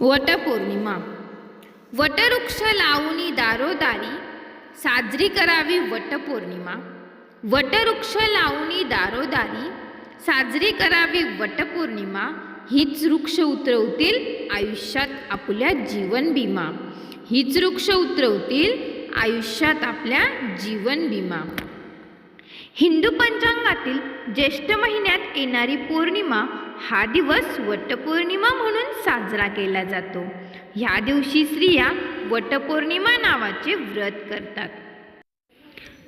वटपौर्णिमा. वटवृक्ष लावणी दारोदारी साजरी करावी वटपौर्णिमा. वटवृक्ष लावणी दारोदारी साजरी करावी वटपौर्णिमा. हीच वृक्ष उतरवतील आयुष्यात आपल्या जीवन बिमा. हीच वृक्ष उतरवतील आयुष्यात आपल्या जीवन बिमा. हिंदू पंचांगातील ज्येष्ठ महिन्यात येणारी पौर्णिमा हा दिवस वटपौर्णिमा म्हणून साजरा केला जातो. ह्या दिवशी स्त्रिया वटपौर्णिमा नावाचे व्रत करतात.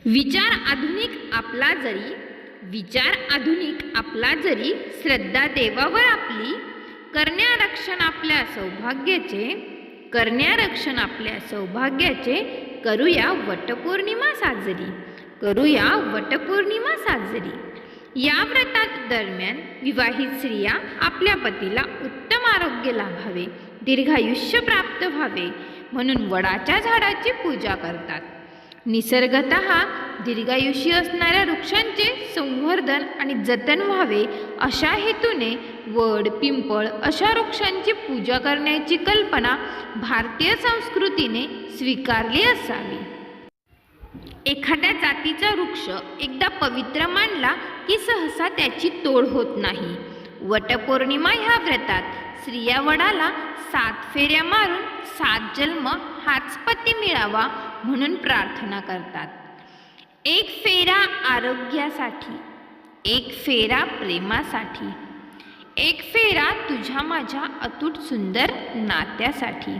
विचार आधुनिक आपला जरी विचार आधुनिक आपला जरी श्रद्धा देवावर आपली करण्या रक्षण आपल्या सौभाग्याचे करण्या रक्षण आपल्या सौभाग्याचे करूया वटपौर्णिमा साजरी. करूया वटपौर्णिमा साजरी. या व्रतात दरम्यान विवाहित स्त्रिया आपल्या पतीला उत्तम आरोग्य लाभावे दीर्घायुष्य प्राप्त व्हावे म्हणून वडाच्या झाडाची पूजा करतात. निसर्गत दीर्घायुषी असणाऱ्या वृक्षांचे संवर्धन आणि जतन व्हावे अशा हेतूने वड पिंपळ अशा वृक्षांची पूजा करण्याची कल्पना भारतीय संस्कृतीने स्वीकारली असावी. एखाद्या जातीचा वृक्ष एकदा पवित्र मानला की सहसा त्याची तोड होत नाही. वटपौर्णिमा ह्या व्रतात स्त्रिया वडाला सात फेऱ्या मारून सात जन्म हाच पती मिळावा म्हणून प्रार्थना करतात. एक फेरा आरोग्यासाठी एक फेरा प्रेमासाठी एक फेरा तुझ्या माझ्या अतूट सुंदर नात्यासाठी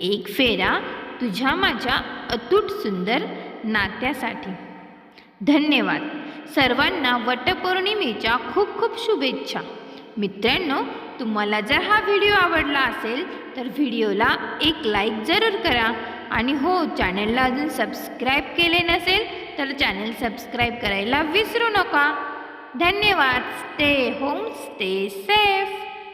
एक फेरा तुझ्या माझ्या अतूट सुंदर नात्यासाठी. धन्यवाद. सर्वांना वटपौर्णिमेच्या खूप खूप शुभेच्छा. मित्रांनो तुम्हाला जर हा व्हिडिओ आवडला असेल तर व्हिडिओला एक लाईक जरूर करा. आणि हो चॅनलला अजून सबस्क्राईब केले नसेल तर चॅनल सबस्क्राईब करायला विसरू नका. धन्यवाद. Stay home stay safe.